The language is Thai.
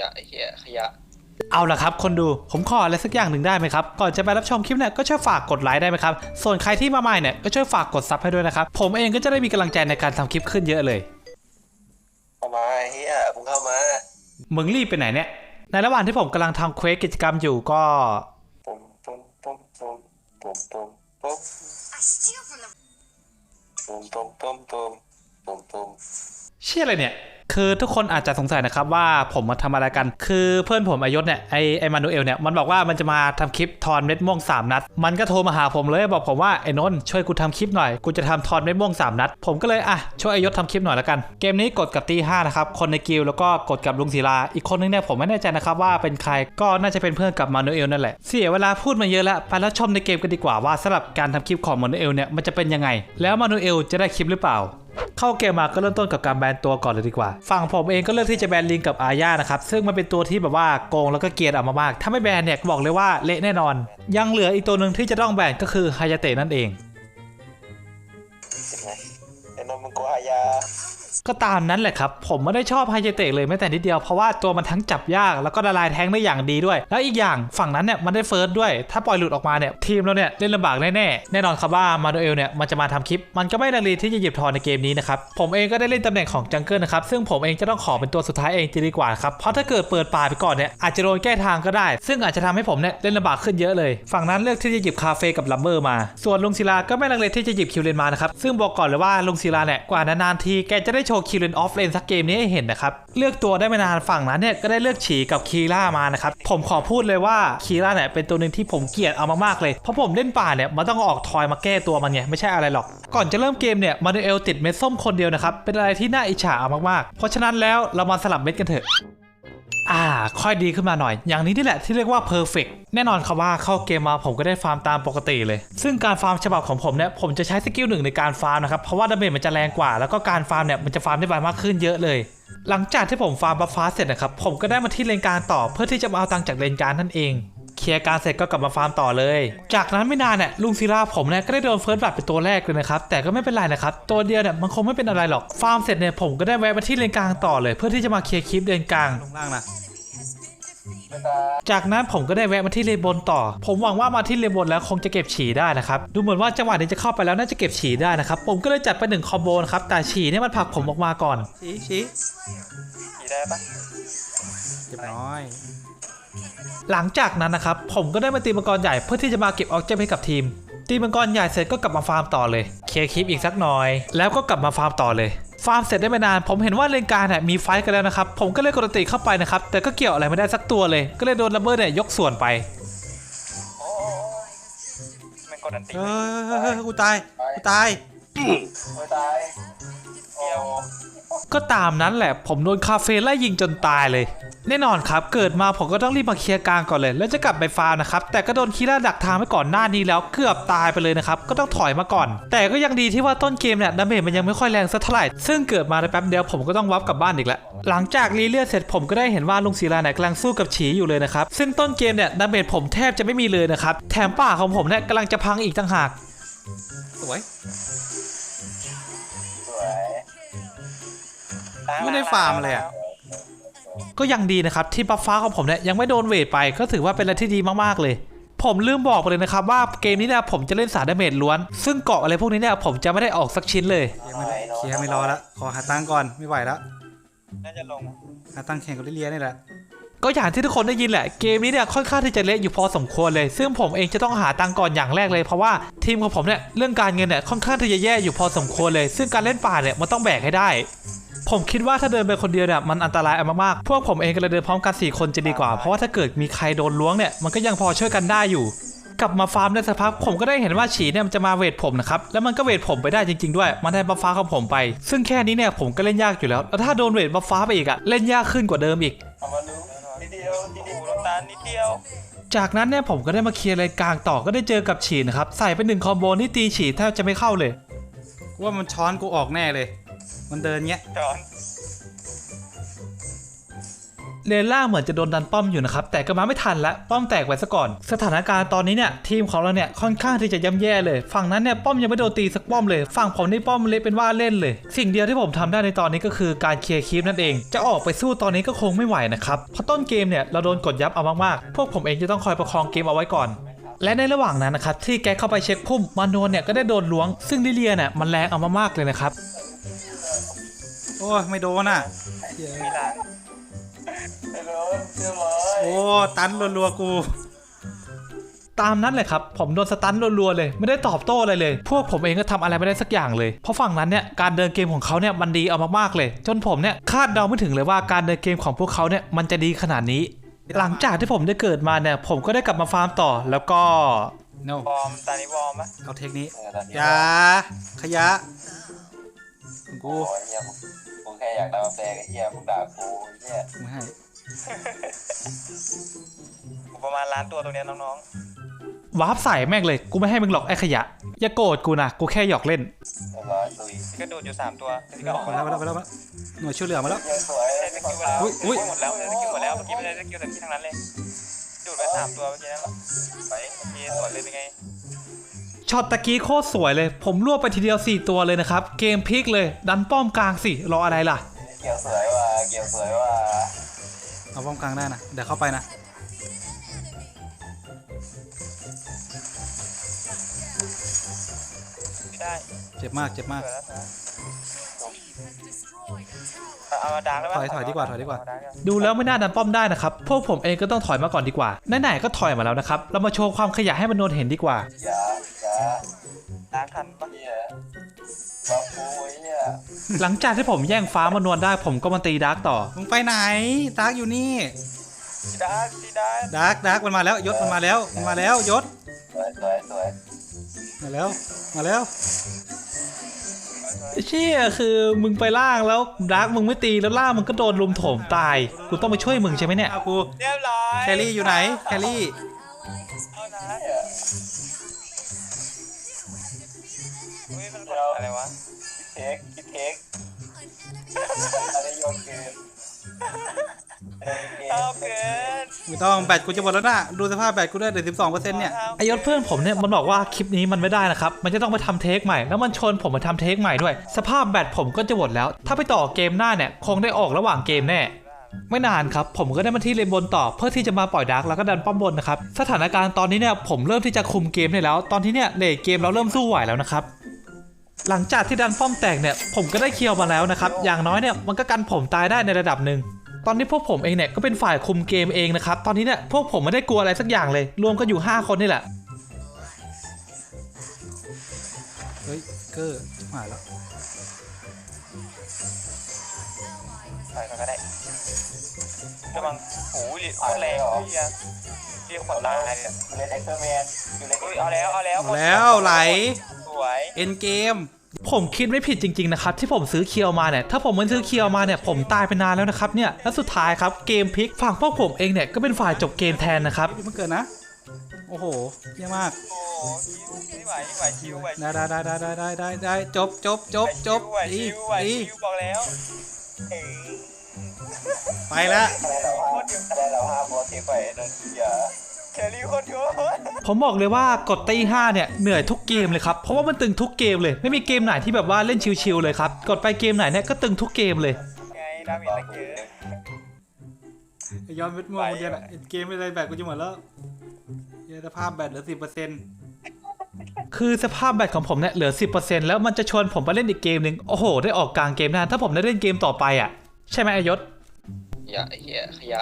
ยะไอ้เหี้ยขยะ เอาละครับ คนดูผมขออะไรสักอย่างหนึ่งได้ไหมครับ ก่อนจะไปรับชมคลิปเนี่ยก็ช่วยฝากกดไลค์ได้ไหมครับ ส่วนใครที่มาใหม่เนี่ยก็ช่วยฝากกดซับให้ด้วยนะครับ ผมเองก็จะได้มีกำลังใจในการทำคลิปขึ้นเยอะเลย เข้ามาไอ้เหี้ยมึงเข้ามา มึงรีบไปไหนเนี่ย ในระหว่างที่ผมกำลังทำเควสกิจกรรมอยู่ก็ปุ๊มปุ๊มปุ๊มปุ๊มปุ๊มปุ๊มปุ๊ม I steal from the ปุ๊มปุ๊มปุ๊มปุ๊มปุ๊มปุ๊ม เชี่ยอะไรเนี่ย คือทุกคนอาจจะสงสัยนะครับว่าผมมาทำอะไรกัน คือเพื่อนผมอายศเนี่ยไอไอมานูเอลเนี่ยมันบอกว่ามันจะมาทำคลิปทอนเม็ดม่วง 3 นัด มันก็โทรมาหาผมเลยบอกผมว่าไอ้นนท์ช่วยกูทำคลิปหน่อย กูจะทำทอนเม็ดม่วง 3 นัด ผมก็เลยอะช่วยอายศทำคลิปหน่อยละกัน เกมนี้กดกับตีห้านะครับ คนในกิลแล้วก็กดกับลุงศิลา อีกคนนึงเนี่ยผมไม่แน่ใจนะครับว่าเป็นใคร ก็น่าจะเป็นเพื่อนกับมานูเอลนั่นแหละ เสียเวลาพูดมาเยอะแล้วไปแล้วชมในเกมกันดีกว่าว่าสำหรับการทำคลิปของมานูเอลเนี่ยมันจะเป็นยังไง แล้วมานูเอลจะได้คลิปหรือเปล่า เข้าเกมมาก็เริ่มต้นกับการแบนตัวก่อนเลยดีกว่า ฝั่งผมเองก็เลือกที่จะแบนลิงกับอาญานะครับ ซึ่งมันเป็นตัวที่แบบว่าโกงแล้วก็เกียดออกมามาก ถ้าไม่แบนเนี่ยก็บอกเลยว่าเละแน่นอน ยังเหลืออีกตัวหนึ่งที่จะต้องแบนก็คือฮายาเตะนั่นเองเห็นไอ้นนท์มึงโกหายา ก็ตามนั้นแหละครับ ผมไม่ได้ชอบไฮเจเตะเลยแม้แต่นิดเดียว เพราะว่าตัวมันทั้งจับยากแล้วก็ละลายแท้งได้อย่างดีด้วย แล้วอีกอย่างฝั่งนั้นเนี่ยมันได้เฟิร์สด้วย ถ้าปล่อยหลุดออกมาเนี่ยทีมเราเนี่ยเล่นลำบากแน่ๆแน่นอนครับว่ามาโดเอลเนี่ยมันจะมาทำคลิป มันก็ไม่ลังเลที่จะหยิบทอนในเกมนี้นะครับผมเองก็ได้เล่นตำแหน่งของจังเกิลนะครับซึ่งผมเองจะต้องขอเป็นตัวสุดท้ายเองจะดีกว่าครับเพราะถ้าเกิดเปิดป่าไปก่อนเนี่ยอาจจะโดนแก้ทางก็ได้ ซึ่งอาจจะทำให้ผมเนี่ยเล่นลำบากขึ้นเยอะเลย ฝั่งนั้นเลือกที่จะหยิบคาเฟ่กับลัมเบอร์มา ส่วนลุงศิลาก็ไม่ลังเลที่จะหยิบคิวเลนมานะครับซึ่งบอกก่อนเลยว่าลุงศิลาเนี่ยกว่านานๆทีแกจะได้โชว์คิรินออฟเลนสักเกมนี้ให้เห็นนะครับ เลือกตัวได้ไม่นานฝั่งนั้นเนี่ยก็ได้เลือกฉีกับคีร่ามานะครับ ผมขอพูดเลยว่าคีร่าเนี่ยเป็นตัวหนึ่งที่ผมเกลียดเอามากๆเลย เพราะผมเล่นป่าเนี่ยมันต้องออกทอยมาแก้ตัวมันไงไม่ใช่อะไรหรอก ก่อนจะเริ่มเกมเนี่ยมานูเอลติดเม็ดส้มคนเดียวนะครับเป็นอะไรที่น่าอิจฉาเอามากๆ เพราะฉะนั้นแล้วเรามาสลับเม็ดกันเถอะ อ่า ค่อยดีขึ้นมาหน่อย อย่างนี้นี่แหละที่เรียกว่าเพอร์เฟกแน่นอนครับว่าเข้าเกมมาผมก็ได้ฟาร์มตามปกติเลย ซึ่งการฟาร์มฉบับของผมเนี่ยผมจะใช้สกิลหนึ่งในการฟาร์มนะครับ เพราะว่าดาเมจมันจะแรงกว่า แล้วก็การฟาร์มเนี่ยมันจะฟาร์มได้ไวมากขึ้นเยอะเลย หลังจากที่ผมฟาร์มบัฟฟ้าเสร็จนะครับผมก็ได้มาที่เลนกลางต่อ เพื่อที่จะมาเอาตังจากเลนกลางนั่นเอง ลียร์การเสร็จก็กลับมาฟาร์มต่อเลย จากนั้นไม่นานเนี่ยลุงศิลาผมเนี่ยก็ได้โดนเฟิร์สบัตเป็นตัวแรกเลยนะครับแต่ก็ไม่เป็นไรนะครับตัวเดียวเนี่ยมันคงไม่เป็นอะไรหรอกฟาร์มเสร็จเนี่ยผมก็ได้แวะมาที่เลนกลางต่อเลย เพื่อที่จะมาเคลียร์คลิปเลนกลางลงล่างนะจากนั้นผมก็ได้แวะมาที่เลนบนต่อ ผมหวังว่ามาที่เลนบนแล้วคงจะเก็บฉี่ได้นะครับ ดูเหมือนว่าจังหวะนี้จะเข้าไปแล้วน่าจะเก็บฉี่ได้นะครับ ผมก็เลยจัดไปหนึ่งคอมโบนะครับ แต่ฉี่เนี่ยมันผลักผมออกมาก่อนชี้ชี้ขี่ได้ปะเรียบร้อย หลังจากนั้นนะครับ ผมก็ได้มาตีมังกรใหญ่เพื่อที่จะมาเก็บออกเจมให้กับทีม ตีมังกรใหญ่เสร็จก็กลับมาฟาร์มต่อเลย เคลียร์คลิปอีกสักหน่อย แล้วก็กลับมาฟาร์มต่อเลย ฟาร์มเสร็จได้ไม่นาน ผมเห็นว่าเลนกลารเนี่ยมีไฟท์กันแล้วนะครับ ผมก็เลยกดติเข้าไปนะครับ แต่ก็เกี่ยวอะไรไม่ได้สักตัวเลย ก็เลยโดนลัมเบอร์เนี่ยยกส่วนไปโอ้แม่งกดอันตีเออกูตาย กูตาย ไม่ตายเดียว ก็ตามนั้นแหละ ผมโดนคาเฟ่ไล่ยิงจนตายเลย แน่นอนครับ เกิดมาผมก็ต้องรีบมาเคลียร์กลางก่อนเลย แล้วจะกลับไปฟาร์มนะครับ แต่ก็โดนคีร่าดักทางไว้ก่อนหน้านี้แล้วเกือบตายไปเลยนะครับ ก็ต้องถอยมาก่อน แต่ก็ยังดีที่ว่าต้นเกมเนี่ยดาเมจมันยังไม่ค่อยแรงสักเท่าไหร่ ซึ่งเกิดมาในแป๊บเดียวผมก็ต้องวับกลับบ้านอีกแล้ว หลังจากรีเลียเสร็จผมก็ได้เห็นว่าลุงศิลาเนี่ยกำลังสู้กับฉีอยู่เลยนะครับ ซึ่งต้นเกมเนี่ยดาเมจผมแทบจะไม่มีเลยนะครับ แถมป่าของผมเนี่ยกำลังจะพังอีกต่างหาก สวย ไม่ได้ฟาร์มเลยอะก็ยังดีนะครับที่บัฟฟ้าของผมเนี่ยยังไม่โดนเวทไปก็ถือว่าเป็นอะไรที่ดีมากๆเลย ผมลืมบอกไปเลยนะครับว่าเกมนี้เนี่ยผมจะเล่นสายดาเมจล้วน ซึ่งเกาะอะไรพวกนี้เนี่ยผมจะไม่ได้ออกสักชิ้นเลยเคลียร์ไม่ได้เคลียร์ไม่รอแล้วขอหาตังค์ก่อนไม่ไหวแล้วน่าจะลงหาตังค์แข่งกับลิเลียนี่แหละก็อย่างที่ทุกคนได้ยินแหละเกมนี้เนี่ยค่อนข้างที่จะเละอยู่พอสมควรเลย ซึ่งผมเองจะต้องหาตังค์ก่อนอย่างแรกเลยเพราะว่าทีมของผมเนี่ยเรื่องการเงินเนี่ยค่อนข้างที่จะแย่อยู่พอสมควรเลย ซึ่งการเล่นป่าเนี่ยมันต้องแบกให้ได้ ผมคิดว่าถ้าเดินไปคนเดียวเนี่ยมันอันตรายมากๆพวกผมเองก็เลยเดินพร้อมกัน4คนจะดีกว่า เพราะว่าถ้าเกิดมีใครโดนล้วงเนี่ยมันก็ยังพอช่วยกันได้อยู่ กลับมาฟาร์มได้สักพักผมก็ได้เห็นว่าฉีเนี่ยมันจะมาเวทผมนะครับแล้วมันก็เวทผมไปได้จริง ๆ ด้วย มันได้บัฟฟ้าของผมไป ซึ่งแค่นี้เนี่ยผมก็เล่นยากอยู่แล้วแล้วถ้าโดนเวทบัฟฟ้าไปอีกอะเล่นยากขึ้นกว่าเดิมอีกเอามาดูนิดเดียวนิดเดียวน้ำตาลนิดเดียวจากนั้นเนี่ยผมก็ได้มาเคลียร์เลนกลางต่อก็ได้เจอกับฉีนะครับใส่ไปหนึ่งคอมโบนี่ตีฉีแทบจะไม่เข้าเลยกูว่ามันช้อนกูออกแน่เลย มันเดินเงี้ยจอนเลนล่างเหมือนจะโดนดันป้อมอยู่นะครับ แต่ก็มาไม่ทันละป้อมแตกไปซะก่อน สถานการณ์ตอนนี้เนี่ยทีมของเราเนี่ยค่อนข้างที่จะย่ำแย่เลย ฝั่งนั้นเนี่ยป้อมยังไม่โดนตีสักป้อมเลย ฝั่งผมนี่ป้อมเละเป็นว่าเล่นเลย สิ่งเดียวที่ผมทำได้ในตอนนี้ก็คือการเคลียร์คลิปนั่นเอง จะออกไปสู้ตอนนี้ก็คงไม่ไหวนะครับเพราะต้นเกมเนี่ยเราโดนกดยับเอามากๆ พวกผมเองจะต้องคอยประคองเกมเอาไว้ก่อนและในระหว่างนั้นนะครับที่แกเข้าไปเช็คพุ่มมานวนเนี่ยก็ได้โดนล้วง ซึ่งลิเลียเนี่ยมันแรงเอามากๆเลยนะครับ โอ้ยไม่โดนอะเหี้ยมีล้างไม่รู้เชื่อเลยโอ้ตันรัวๆกู ตามนั้นเลยครับ ผมโดนสตันรัวๆเลย ไม่ได้ตอบโต้อะไรเลย พวกผมเองก็ทำอะไรไม่ได้สักอย่างเลย เพราะฝั่งนั้นเนี่ยการเดินเกมของเขาเนี่ยมันดีเอามากๆเลย จนผมเนี่ยคาดเดาไม่ถึงเลยว่าการเดินเกมของพวกเขาเนี่ยมันจะดีขนาดนี้ หลังจากที่ผมได้เกิดมาเนี่ยผมก็ได้กลับมาฟาร์มต่อ แล้วก็โนวอร์มตอนนี้วอร์มปะเอาเทคนี้เออตอนนี้อยาขยะของ กูโอ้ยเฮียมึงมึงแค่อยากได้มาแปลงไอ้เฮียมึงด่ากูไอ้เฮียไม่ให้ประมาณล้านตัวตรงเนี้ยน้องวาร์ปใส่แม่งเลย กูไม่ให้มึงหรอกไอ้ขยะ อย่าโกรธกูนะ กูแค่หยอกเล่นๆเรียบร้อยลุยก็ดูดอยู่สามตัวที่ก็ออกมาแล้วมาแล้วมาแล้วมาแล้วหน่วยช่วยเหลือมาแล้วยังสวยได้สกิลไปแล้วอุ๊ยอุ๊ย หมดแล้วได้สกิลหมดแล้วเมื่อกี้ไม่ได้สกิลแต่ที่ทั้งนั้นเลยดูดไปสามตัวเมื่อกี้นั่นไปเมื่อกี้สวนเลยเป็นไง ช็อตตะกี้โคตรสวยเลย ผมรวบไปทีเดียว 4 ตัวเลยนะครับ เกมพลิกเลย ดันป้อมกลางสิ รออะไรล่ะ เกี่ยวสวยว่ะเกี่ยวสวยว่ะเอาป้อมกลางได้นะ เดี๋ยวเข้าไปนะไม่ได้เจ็บมากเจ็บมากเกิดแล้วนะเอาเอาดาร์กได้ปะถอยถอยดีกว่าถอยดีกว่าเร์ดีกว่าดูแล้วไม่น่าดันป้อมได้นะครับ พวกผมเองก็ต้องถอยมาก่อนดีกว่า ไหนๆก็ถอยมาแล้วนะครับ เรามาโชว์ความขยะให้มันโดนเห็นดีกว่า อย่า อย่าดาร์กทันปะเฮียบัฟกูไอ้เฮียหลังจากที่ผมแย่งฟ้ามานวลได้ ผมก็มาตีดาร์กต่อ มึงไปไหนดาร์กอยู่นี่ดาร์กดีดาร์กดาร์กดาร์กมันมาแล้วยศมันมาแล้วมันมาแล้วยศสวยสวยสวยมาแล้วมาแล้วเชี่ยคือมึงไปล่างแล้วดาร์กมึงไม่ตีแล้วล่างมึงก็โดนลุมโถมตาย กูต้องไปช่วยมึงใช่ไหมเนี่ยเอากูเรียบร้อยแครี่อยู่ไหนแครี่เอานะเเทคคิดเทคอะไรโยนเกมอะไรเกมเอาเกิน ไม่ต้องแบตกูจะหมดแล้วนะดูสภาพแบตกูได้เหลือสิบสองเปอร์เซ็นต์เนี่ย ไอยศเพื่อนผมเนี่ยมันบอกว่าคลิปนี้มันไม่ได้นะครับ มันจะต้องไปทำเทคใหม่ แล้วมันชวนผมมาทำเทคใหม่ด้วย สภาพแบตผมก็จะหมดแล้ว ถ้าไปต่อเกมหน้าเนี่ยคงได้ออกระหว่างเกมแน่ ไม่นานครับ ผมก็ได้มาที่เลนบนต่อเพื่อที่จะมาปล่อยดาร์กแล้วก็ดันป้อมบนนะครับ สถานการณ์ตอนนี้เนี่ยผมเริ่มที่จะคุมเกมได้แล้ว ตอนที่เนี่ยเลทเกมเราเริ่มสู้ไหวแล้วนะครับ หลังจากที่ดันป้อมแตกเนี่ย ผมก็ได้เคียวมาแล้วนะครับ อย่างน้อยเนี่ยมันก็กันผมตายได้ในระดับหนึ่งตอนนี้พวกผมเองเนี่ยก็เป็นฝ่ายคุมเกมเองนะครับ ตอนนี้เนี่ยพวกผมไม่ได้กลัวอะไรสักอย่างเลย รวมกันอยู่ 5 คนนี่แหละ เฮ้ยเกอร์หายแล้วไปก่อนก็ได้ระวังโอ้ยโคตรแรงเฮียเรียกขวัญตายเลยเล่นเอ็กซ์เตอร์แมนอยู่ในอุ้ยเอาแล้วเอาแล้วหมดแล้วไหลสวยเอ็นเกม ผมคิดไม่ผิดจริงๆนะครับที่ผมซื้อเคียวมาเนี่ยถ้าผมไม่ซื้อเคียวมาเนี่ยผมตายไปนานแล้วนะครับเนี่ยแล้วสุดท้ายครับเกมพลิกฝั่งพวกผมเองเนี่ยก็เป็นฝ่ายจบเกมแทนนะครับมันเกิดนะ โอ้โหเยี่ยมมากโอ้คิวนี่ไหวนี่ไหวคิวไหวได้ได้ได้ได้ได้ได้ได้จบจบจบจบไหวดีคิวไหวดีคิวบอกแล้วเอ้ยไปแล้วคะแนนเราห้าคะแนนเราห้าโมเทคไปโดนเฮีย แครี่โคตรเยอะผมบอกเลยว่ากดตี5เนี่ยเหนื่อยทุกเกมเลยครับเพราะว่ามันตึงทุกเกมเลย ไม่มีเกมไหนที่แบบว่าเล่นชิลๆเลยครับกดไปเกมไหนเนี่ยก็ตึงทุกเกมเลยไงดาเมจตะเกียย้อนเวทมนต์คนเดียวน่ะเอ็นเกมไม่ได้แบตกูจะหมดแล้วเยสภาพแบตเหลือสิบเปอร์เซ็นต์คือสภาพแบตของผมเนี่ยเหลือ 10%แล้วมันจะชวนผมไปเล่นอีกเกมหนึ่งโอ้โห ได้ออกกลางเกมนานถ้าผมได้เล่นเกมต่อไปอะ ใช่ไหมอายศอย่าไอ้เฮียขยะ